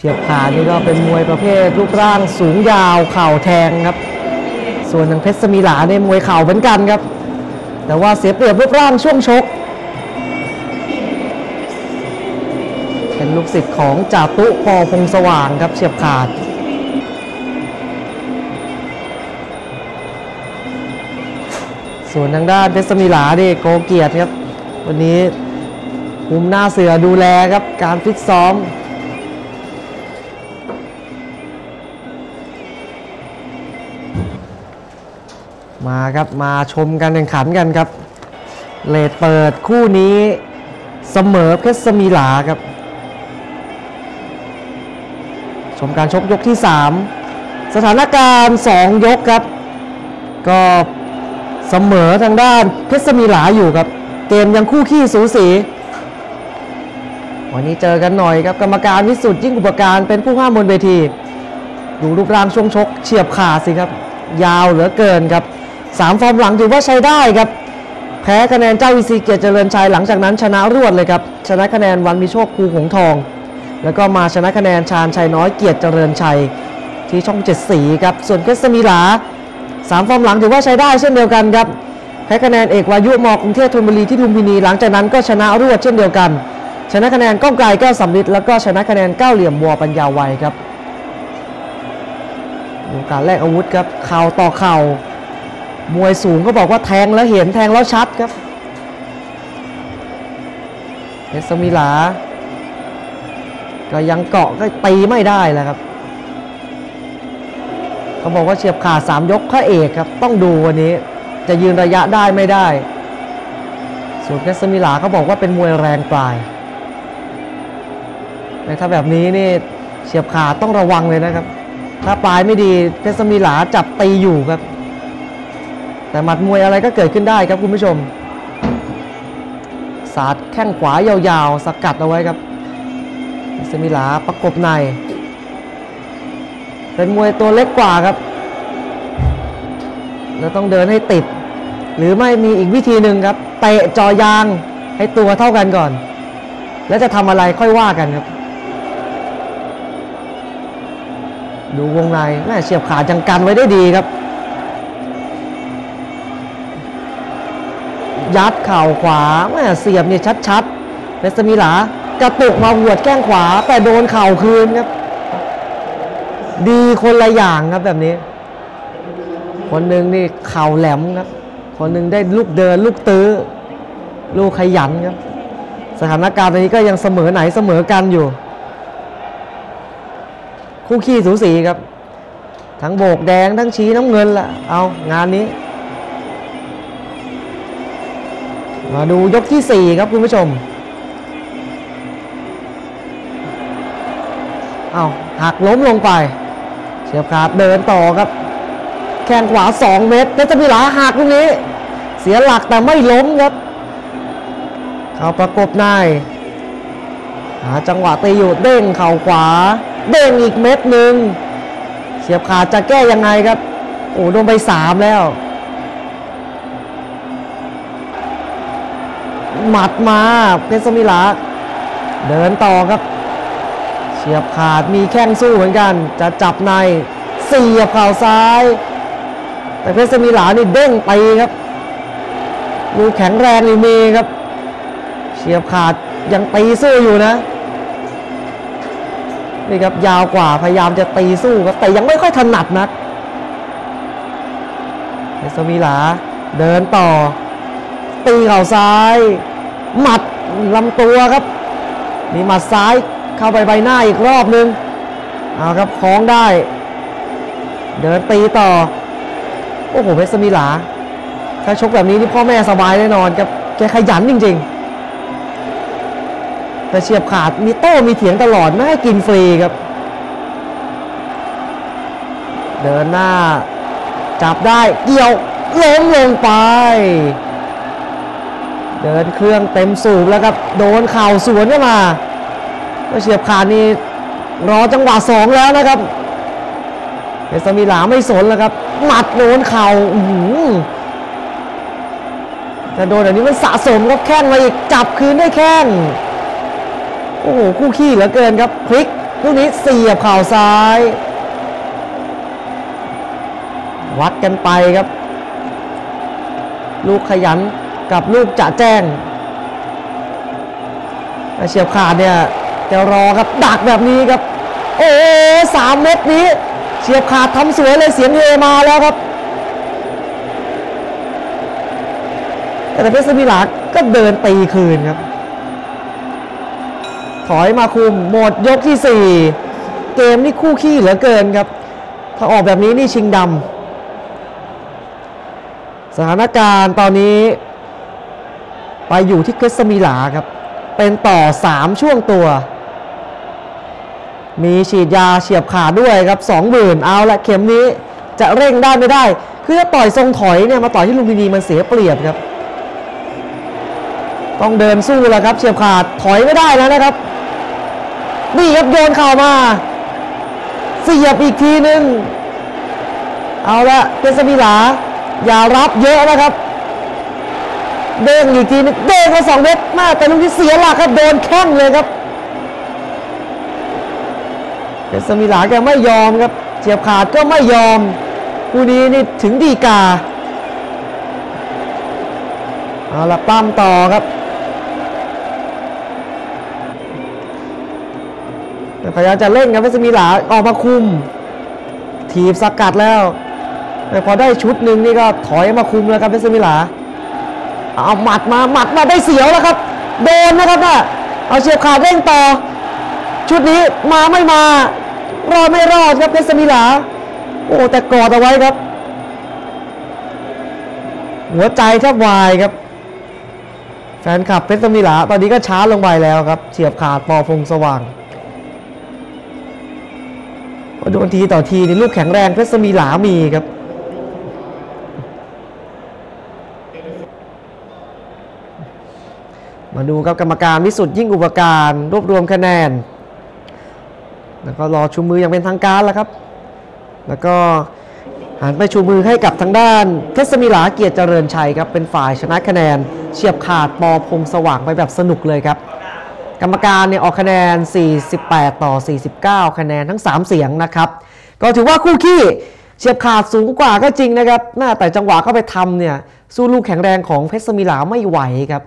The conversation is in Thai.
เฉียบขาดนี่ก็เป็นมวยประเภทรูปร่างสูงยาวเข่าแทงครับ ส่วนทางเพชรสมิลาเนี่ยมวยเข่าเหมือนกันครับ แต่ว่าเสียเปรียบรูปร่างช่วงชก เป็นลูกศิษย์ของจ่าตุปอพงสว่างครับเฉียบขาดส่วนทางด้านเพชรสมิลาดิโกเกียรติครับ วันนี้คุมหน้าเสือดูแลครับ การฟิตซ้อม มาครับมาชมการแข่งขันกันครับ เลดเปิดคู่นี้เสมอเพชรสมิลาครับ ชมการชกยกที่ 3 สถานการณ์ 2 ยกครับ ก็เสมอทางด้านเพชรสมิลาอยู่ครับ เกมยังคู่ขี้สูสี วันนี้เจอกันหน่อยครับกรรมการวิสุทธิ์ยิ่งอุปการเป็นผู้ห้ามบนเวที ดูรูปร่างช่วงชกเฉียบขาดสิครับ ยาวเหลือเกินครับ สามฟอร์มหลังถือว่าใช้ได้ครับ แพ้คะแนนเจ้าวีซีเกียรติเจริญชัยหลังจากนั้นชนะรวดเลยครับ ชนะคะแนนวันมีโชคครูหงทอง แล้วก็มาชนะคะแนนชาญชัยน้อยเกียรติเจริญชัยที่ช่องเจ็ดสีครับ ส่วนเพชรสมิลาสามฟอร์มหลังถือว่าใช้ได้เช่นเดียวกันครับแพ้คะแนนเอกวายุมอกรุงเทพธนบุรีที่ลุมพินีหลังจากนั้นก็ชนะรวดเช่นเดียวกัน ชนะคะแนนก้องไกลแก้วสำลิดแล้วก็ชนะคะแนนเก้าเหลี่ยมบัวปัญญาไวยครับดูการแลกอาวุธครับเข่าต่อเข่า มวยสูงก็บอกว่าแทงแล้วเห็นแทงแล้วชัดครับเพชรสมิลา ก็ยังเกาะก็ตีไม่ได้แหละครับเขาบอกว่าเฉียบขาดสามยกพระเอกครับ ต้องดูวันนี้จะยืนระยะได้ไม่ได้ ส่วนเพชรสมิลาเขาบอกว่าเป็นมวยแรงปลายแต่ถ้าแบบนี้นี่เฉียบขาดต้องระวังเลยนะครับ ถ้าปลายไม่ดีเพชรสมิลาจับตีอยู่ครับ แต่หมัดมวยอะไรก็เกิดขึ้นได้ครับคุณผู้ชม สาดแข้งขวายาวๆ สกัดเอาไว้ครับเพชรสมิลาประกบใน เป็นมวยตัวเล็กกว่าครับ แล้วต้องเดินให้ติด หรือไม่มีอีกวิธีหนึ่งครับ เตะจอยางให้ตัวเท่ากันก่อน แล้วจะทำอะไรค่อยว่ากันครับ ดูวงในแม่เฉียบขาจังกันไว้ได้ดีครับ ยัดเข่าขวาแม่เสียบเนี่ยชัดๆเพชรสมิลากระตุกมาหวดแข้งขวา แต่โดนเข่าคืนครับ ดีคนละอย่างครับแบบนี้ คนหนึ่งนี่เข่าแหลมครับ คนหนึ่งได้ลูกเดินลูกตื้อ ลูกขยันครับ สถานการณ์ตอนนี้ก็ยังเสมอไหนเสมอกันอยู่ คู่ขี้สูสีครับ ทั้งโบกแดงทั้งชี้น้ำเงินละเอางานนี้ มาดูยกที่ 4 ครับคุณผู้ชมเอาหักล้มลงไปเฉียบขาดเดินต่อครับ แข้งขวา 2 เมตรเพชรพิลาหักลูกนี้ เสียหลักแต่ไม่ล้มครับ เข้าประกบในหาจังหวะตีอยู่เด้งเข่าขวา เด้งอีกเม็ดหนึ่งเฉียบขาดจะแก้ยังไงครับ โอ้โดนไป 3 แล้ว หมัดมาเพชรสมิลาเดินต่อครับ เฉียบขาดมีแข้งสู้เหมือนกัน จะจับในเสียบข่าวซ้าย แต่เพชรสมิลานี่เด้งไปครับดูแข็งแรงนี่มีครับ เฉียบขาดยังตีสู้อยู่นะนี่ครับยาวกว่าพยายามจะตีสู้ครับแต่ยังไม่ค่อยถนัดนักเพชรสมิลาเดินต่อ ตีเข่าซ้าย หมัดลำตัวครับ มีหมัดซ้ายเข้าไปใบหน้าอีกรอบนึงเอาครับคล้องได้ เดินตีต่อ โอ้โหเพชรสมิลา ถ้าชกแบบนี้นี่พ่อแม่สบายแน่นอนครับแกขยันจริงๆ แต่เฉียบขาดมีโต้มีเถียงตลอดไม่ให้กินฟรีครับ เดินหน้า จับได้เกี่ยวล้มลงไป เดินเครื่องเต็มสูบแล้วครับโดนเข่าสวนเข้ามาก็เฉียบขาดนี่รอจังหวะสองแล้วนะครับเอสมิลาไม่สนแล้วครับหมัดโดนเข่าอือแต่โดนอันนี้มันสะสมครับแข้งมาอีกจับคืนได้แข้งโอ้โหคู่ขี้เหลือเกินครับพลิกลูกนี้เสียบเข่าซ้าย วัดกันไปครับ ลูกขยัน กับลูกจะแจ้งเฉียบขาดเนี่ยจะรอครับดักแบบนี้ครับ โอ้สามเม็ดนี้ เฉียบขาดทำสวยเลยเสียงเฮมาแล้วครับ แต่เพชรสมิลาก็เดินตีคืนครับ ถอยมาคุมหมดยกที่ 4 เกมนี่คู่ขี้เหลือเกินครับ ถ้าออกแบบนี้นี่ชิงดำสถานการณ์ตอนนี้ ไปอยู่ที่เพชรสมิลาครับ เป็นต่อ 3 ช่วงตัว มีฉีดยาเฉียบขาดด้วยครับ20,000เอาละเข็มนี้จะเร่งได้ไม่ได้ คือถ้าต่อยทรงถอยเนี่ยมาต่อยที่ลุมพินีมันเสียเปรียบครับ ต้องเดินสู้แล้วครับ เฉียบขาดถอยไม่ได้แล้วนะครับ นี่ครับโยนเข่ามา เสียบอีกทีนึง เอาละเพชรสมิลาอย่ารับเยอะนะครับ เด้งอีกทีนึงเด้งมาสองเม็ดมากแต่ลูกที่เสียหลักครับโดนแข้งเลยครับเพชรสมิลาแกไม่ยอมครับเฉียบขาดก็ไม่ยอมคู่นี้นี่ถึงดีกาเอาละปั้มต่อครับพยายามจะเล่นครับเพชรสมิลาออกมาคุมถีบสกัดแล้วแต่พอได้ชุดหนึ่งนี่ก็ถอยมาคุมแล้วครับเพชรสมิลา เอาหมัดมาหมัดมาได้เสียวแล้วครับ โดนนะครับน่ะเอาเฉียบขาดเร่งต่อ ชุดนี้มาไม่มารอดไม่รอดครับเพชรสมิลา โอ้แต่กอดเอาไว้ครับ หัวใจแทบวายครับ แฟนคลับเพชรสมิลา ตอนนี้ก็ช้าลงไปแล้วครับเฉียบขาดปอพงสว่างโดนทีต่อทีนี่ลูกแข็งแรงเพชรสมีหลามีครับ มาดูครับกรรมการวิสุทธิ์ยิ่งอุปการรวบรวมคะแนน แล้วก็รอชูมืออย่างเป็นทางการแล้วครับ แล้วก็หันไปชูมือให้กับทางด้านเพชรสมีหลาเกียรติเจริญชัยครับเป็นฝ่ายชนะคะแนน เฉียบขาดปอพงสว่างไปแบบสนุกเลยครับ กรรมการเนี่ยออกคะแนน 48 ต่อ 49 คะแนนทั้ง 3 เสียงนะครับ ก็ถือว่าคู่ขี้เฉียบขาดสูงกว่าก็จริงนะครับน่าแต่จังหวะเข้าไปทำเนี่ยสู้ลูกแข็งแรงของเพชรสมิลาไม่ไหวครับ